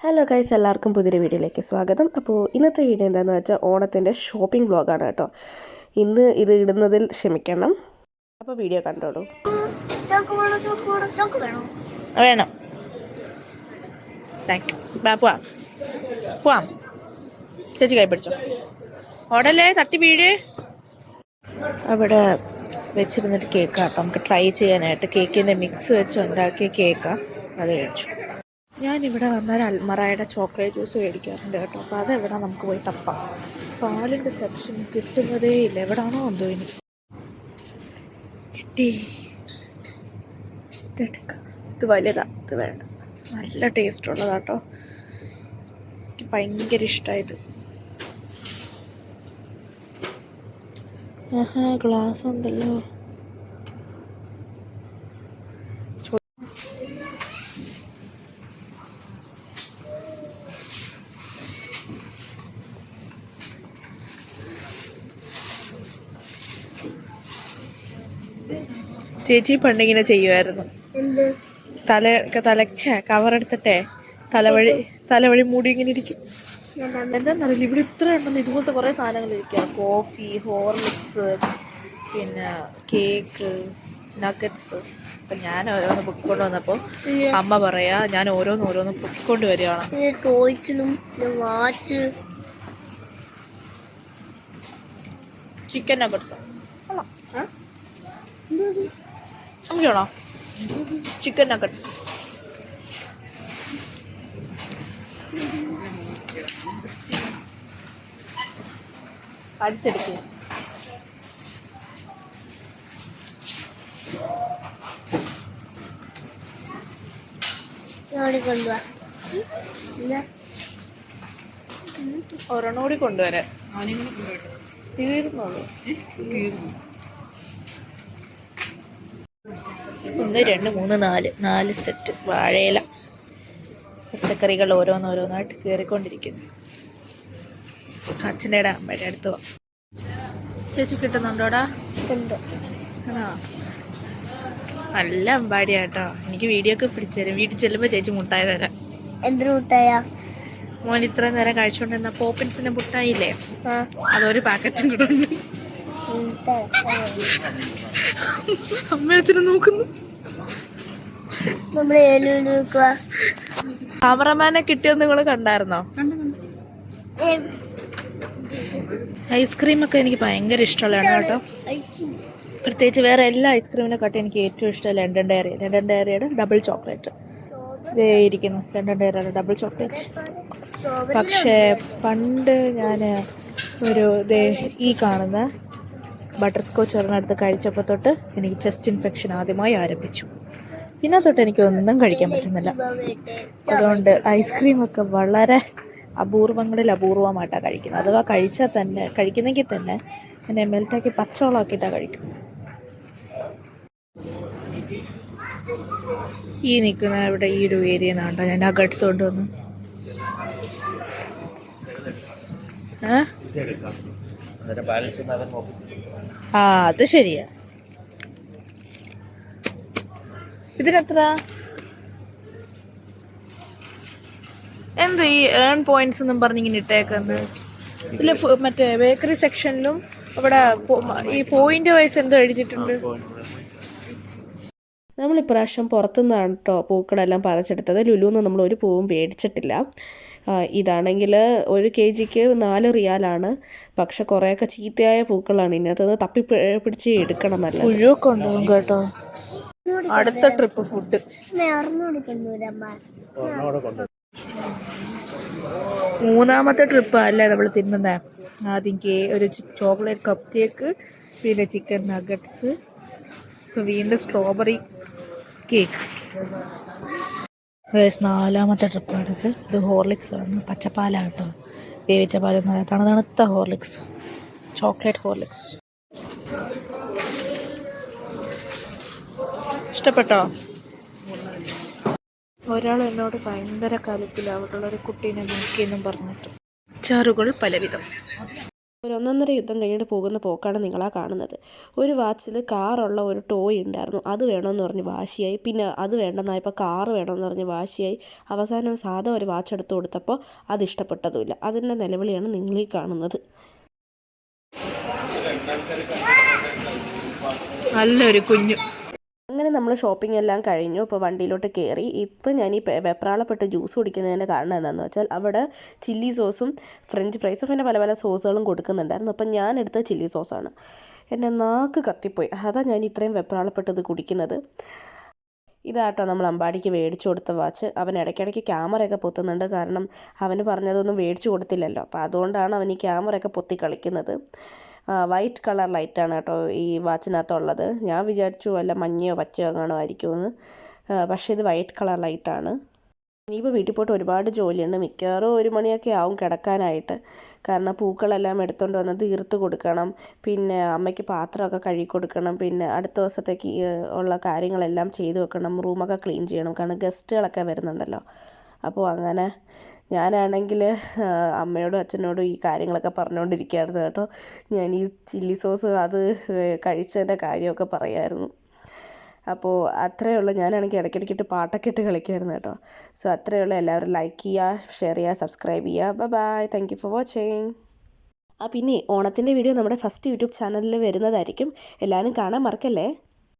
Hello guys എല്ലാവർക്കും പുതിയൊരു വീഡിയോയിലേക്ക് സ്വാഗതം. അപ്പോൾ ഇന്നത്തെ വീഡിയോ എന്താണെന്ന് വെച്ചാൽ ഓണത്തിന്റെ ഷോപ്പിംഗ് വ്ളോഗാണ് കേട്ടോ. ഇന്ന് ഇത് ഇടുന്നതിൽ ക്ഷമിക്കണം. അപ്പോൾ വീഡിയോ കണ്ടോളൂ. വേണോ. താങ്ക് യു പോവാം. പോവാം. ചേച്ചി കൈ പിടിച്ചോ. ഓടല്ലേ തട്ടി വീട് അവിടെ വെച്ചിരുന്നിട്ട് കേക്കാട്ടോ നമുക്ക് ട്രൈ ചെയ്യാനായിട്ട് കേക്കിന്റെ മിക്സ് വെച്ച് ഉണ്ടാക്കിയ കേക്കാണ് അത് കഴിച്ചു ഞാനിവിടെ വന്നാൽ അൽമറായുടെ ചോക്ലേറ്റ് ജ്യൂസ് മേടിക്കാറുണ്ട് കേട്ടോ. അപ്പോൾ അതെവിടെ നമുക്ക് പോയി തപ്പാം. പാലിന്റെ സെപ്ഷൻ കിട്ടുന്നതേ ഇല്ല. എവിടാണോ എന്തോ ഇനി. കിട്ടി. ഇതെടുക്കാം ഇത് വലുതാ. ഇത് വേണ്ട. നല്ല ടേസ്റ്റ് ഉള്ളതാട്ടോ എനിക്ക് ഭയങ്കര ഇഷ്ടമായത് ആഹാ ഗ്ലാസ് ഉണ്ടല്ലോ. ചേച്ചി പണ്ടിങ്ങനെ ചെയ്യുമായിരുന്നു തല തലച്ച കവറെടുത്തിട്ടെ തലവഴി തലവഴി മൂടി ഇങ്ങനെ ഇരിക്കും. എന്താണെന്നറിയില്ല ഇവിടെ ഇത്ര ഉണ്ടെന്ന് ഇതുപോലത്തെ കുറേ സാധനങ്ങൾ ഇരിക്കുക കോഫി ഹോർലിക്സ് പിന്നെ കേക്ക് നഗറ്റ്സ് അപ്പം ഞാൻ ഓരോന്ന് പൊക്കിക്കൊണ്ട് വന്നപ്പോൾ അമ്മ പറയാ ഞാൻ ഓരോന്ന് ഓരോന്ന് പൊക്കിക്കൊണ്ട് വരികയാണ്. ടോയ്സിനും വാച്ച് ചിക്കൻ നഗറ്റ്സ്? അങ്ങനെയാണോ ചിക്കൻ നഗറ്റ്സ് അടിച്ചെടുക്കുക ഒരെണ്ണം കൂടി കൊണ്ടുവരാൻ. തീർന്നുള്ളൂ ഒന്ന് രണ്ട് മൂന്ന് നാല്. നാല് സെറ്റ് വാഴയില. പച്ചക്കറികൾ ഓരോന്നോരോന്നായിട്ട് കയറിക്കൊണ്ടിരിക്കുന്നു അച്ഛന്റെ അമ്മയുടെ അടുത്ത് ചേച്ചി കിട്ടുന്നുണ്ടോടാ? ഉണ്ട്. ആണോ? നല്ല അമ്പാടിയാട്ടോ. എനിക്ക് വീഡിയോ ഒക്കെ പിടിച്ചു തരും. വീട്ടിൽ ചെല്ലുമ്പോൾ ചേച്ചി മുട്ടായി തരാം. എന്തൊരു മുട്ടായാ? മോൻ ഇത്ര നേരം കഴിച്ചുകൊണ്ടിരുന്ന പോപ്പിൻസിന്റെ മുട്ടായില്ലേ? അതൊരു പാക്കറ്റും കൂടെ ഉണ്ട്. അമ്മ അച്ഛനെ നോക്കുന്നു. ക്യാമറമാനെ കിട്ടിയത് നിങ്ങൾ കണ്ടായിരുന്നോ? ഐസ്ക്രീം ഒക്കെ എനിക്ക് ഭയങ്കര ഇഷ്ടമുള്ളതാണ് കേട്ടോ. പ്രത്യേകിച്ച് വേറെ എല്ലാ ഐസ്ക്രീമിനെ കാട്ടും എനിക്ക് ഏറ്റവും ഇഷ്ടം ലണ്ടൻ ഡയറി. ലണ്ടൻ ഡയറിയുടെ ഡബിൾ ചോക്ലേറ്റ്. ഇതേ ഇരിക്കുന്നു. ലണ്ടൻ ഡയറിയുടെ ഡബിൾ ചോക്ലേറ്റ്. പക്ഷേ പണ്ട് ഞാൻ ഒരു ദേ ഈ കാണുന്ന ബട്ടർ സ്കോച്ച് ഒരെണ്ണെടുത്ത് കഴിച്ചപ്പോൾ തൊട്ട് എനിക്ക് ചെസ്റ്റ് ഇൻഫെക്ഷൻ ആദ്യമായി ആരംഭിച്ചു. പിന്നെ തൊട്ട് എനിക്ക് ഒന്നും കഴിക്കാൻ പറ്റുന്നില്ല. അതുകൊണ്ട് ഐസ്ക്രീമൊക്കെ വളരെ അപൂർവങ്ങളിൽ അപൂർവമായിട്ടാണ് കഴിക്കുന്നത്. അഥവാ കഴിച്ചാൽ തന്നെ കഴിക്കുന്നെങ്കിൽ തന്നെ എന്നെ മെൽറ്റാക്കി പച്ചവളമാക്കിയിട്ടാണ് കഴിക്കും ഈ നിൽക്കുന്ന ഇവിടെ ഈ ഒരു ഏരിയ നിന്നാണ്ടോ ഞാൻ നഗട്സ് കൊണ്ടുവന്ന് കൊണ്ടുവന്നു ആ അത് ശരിയാ. ഇതിനെത്ര എന്ത് ഈ ഏൺ പോയിന്റ്സ് എന്നും പറഞ്ഞിങ്ങനെ ഇട്ടേക്കുന്നത് ഇല്ല മറ്റേ ബേക്കറി സെക്ഷനിലും അവിടെ ഈ പോയിന്റ് വൈസ് എന്തോ എഴുതിയിട്ടുണ്ട്. നമ്മൾ ഇപ്രാവശ്യം പുറത്തുനിന്നാണ് കേട്ടോ പൂക്കളെല്ലാം പറിച്ചെടുത്തത്. ലുലുന്ന് നമ്മൾ ഒരു പൂവും മേടിച്ചിട്ടില്ല. ഇതാണെങ്കിൽ ഒരു കെ ജിക്ക് നാല് റിയാലാണ്. പക്ഷെ കുറേയൊക്കെ ചീത്തയായ പൂക്കളാണ്. ഇതിനകത്ത് തപ്പി പിടിച്ച് എടുക്കണം നല്ല പുഴുവൊക്കെ ഉണ്ടാവും കേട്ടോ. അടുത്ത ട്രിപ്പ് ഫുഡ് മൂന്നാമത്തെ ട്രിപ്പ് അല്ലേ നമ്മൾ തിന്നുന്നത് ആദ്യം കേ ഒരു ചോക്ലേറ്റ് കപ്പ് കേക്ക് പിന്നെ ചിക്കൻ നഗറ്റ്സ് ഇപ്പം വീണ്ടും സ്ട്രോബെറി കേക്ക് നാലാമത്തെ ട്രിപ്പ് ഇത്. ഇത് ഹോർലിക്സ് ആണ്. പച്ചപ്പാലാണ് കേട്ടോ. വേവിച്ച പാലൊന്നും തണുത്ത ഹോർലിക്സ് ചോക്ലേറ്റ് ഹോർലിക്സ് ഇഷ്ടപ്പെട്ടോ? ഒരാൾ എന്നോട് ഭയങ്കര കലിപ്പിൽ ഒരു കുട്ടീനെ നോക്കിയെന്നും പറഞ്ഞിട്ട്. അച്ചാറുകൾ പലവിധം. ഒരൊന്നൊന്നര ഒന്നൊന്നര യുദ്ധം കഴിഞ്ഞിട്ട് പോകുന്ന പോക്കാണ് നിങ്ങളാ കാണുന്നത്. ഒരു വാച്ചിൽ കാറുള്ള ഒരു ടോയ് ഉണ്ടായിരുന്നു. അത് വേണമെന്ന് പറഞ്ഞ് വാശിയായി. പിന്നെ അത് വേണ്ടെന്നായപ്പോൾ കാറ് വേണമെന്ന് പറഞ്ഞ് വാശിയായി. അവസാനം സാധാ ഒരു വാച്ച് എടുത്തു കൊടുത്തപ്പോൾ അത് ഇഷ്ടപ്പെട്ടതുമില്ല. അതിന്റെ നിലവിളിയാണ് നിങ്ങളീ കാണുന്നത്. നല്ലൊരു കുഞ്ഞു. അങ്ങനെ നമ്മൾ ഷോപ്പിംഗ് എല്ലാം കഴിഞ്ഞു. ഇപ്പോൾ വണ്ടിയിലോട്ട് കയറി ഇപ്പം ഞാൻ ഈ വെപ്രാളപ്പെട്ട ജ്യൂസ് കുടിക്കുന്നതിന്റെ കാരണം എന്താണെന്ന് വെച്ചാൽ അവിടെ ചില്ലി സോസും ഫ്രഞ്ച് ഫ്രൈസും പിന്നെ പല പല സോസുകളും കൊടുക്കുന്നുണ്ടായിരുന്നു. അപ്പം ഞാൻ എടുത്ത ചില്ലി സോസാണ് എന്റെ നാക്ക് കത്തിപ്പോയി. അതാ ഞാൻ ഇത്രയും വെപ്രാളപ്പെട്ടത് കുടിക്കുന്നത്. ഇതാട്ടോ നമ്മൾ അമ്പാടിക്ക് മേടിച്ചു കൊടുത്ത വാച്ച് അവൻ ഇടയ്ക്കിടയ്ക്ക് ക്യാമറയൊക്കെ പൊത്തുന്നുണ്ട്. കാരണം അവന് പറഞ്ഞതൊന്നും മേടിച്ചു കൊടുത്തില്ലല്ലോ. അപ്പോൾ അതുകൊണ്ടാണ് അവൻ ഈ ക്യാമറയൊക്കെ പൊത്തി കളിക്കുന്നത്. വൈറ്റ് കളർ ലൈറ്റാണ് കേട്ടോ ഈ വാച്ചിനകത്തുള്ളത്. ഞാൻ വിചാരിച്ചു അല്ല മഞ്ഞയോ പച്ചയോ കാണോ ആയിരിക്കുമെന്ന് പക്ഷേ ഇത് വൈറ്റ് കളർ ലൈറ്റാണ്. ഇനിയിപ്പോൾ വീട്ടിൽ പോയിട്ട് ഒരുപാട് ജോലിയുണ്ട്. മിക്കവാറും ഒരു മണിയൊക്കെ ആവും കിടക്കാനായിട്ട്. കാരണം പൂക്കളെല്ലാം എടുത്തുകൊണ്ട് വന്ന് തീർത്ത് കൊടുക്കണം. പിന്നെ അമ്മയ്ക്ക് പാത്രമൊക്കെ കഴുകി കൊടുക്കണം. പിന്നെ അടുത്ത ദിവസത്തേക്ക് ഉള്ള കാര്യങ്ങളെല്ലാം ചെയ്തു വെക്കണം. റൂമൊക്കെ ക്ലീൻ ചെയ്യണം. കാരണം ഗസ്റ്റുകളൊക്കെ വരുന്നുണ്ടല്ലോ. അപ്പോൾ അങ്ങനെ ഞാനാണെങ്കിൽ അമ്മയോടും അച്ഛനോടും ഈ കാര്യങ്ങളൊക്കെ പറഞ്ഞുകൊണ്ടിരിക്കുകയായിരുന്നു കേട്ടോ. ഞാൻ ഈ ചില്ലി സോസ് അത് കഴിച്ചതിന്റെ കാര്യമൊക്കെ പറയായിരുന്നു. അപ്പോൾ അത്രയേ ഉള്ളൂ. ഞാനാണെങ്കിൽ ഇടയ്ക്കിടയ്ക്കിട്ട് പാട്ടൊക്കെ ഇട്ട് കളിക്കുമായിരുന്നു കേട്ടോ. സോ അത്രയേ ഉള്ളൂ. എല്ലാവരും ലൈക്ക് ചെയ്യുക ഷെയർ ചെയ്യുക സബ്സ്ക്രൈബ് ചെയ്യുക bye thank you for watching ആ പിന്നെ ഓണത്തിന്റെ വീഡിയോ നമ്മുടെ ഫസ്റ്റ് യൂട്യൂബ് ചാനലിൽ വരുന്നതായിരിക്കും. എല്ലാവരും കാണാൻ മറക്കല്ലേ?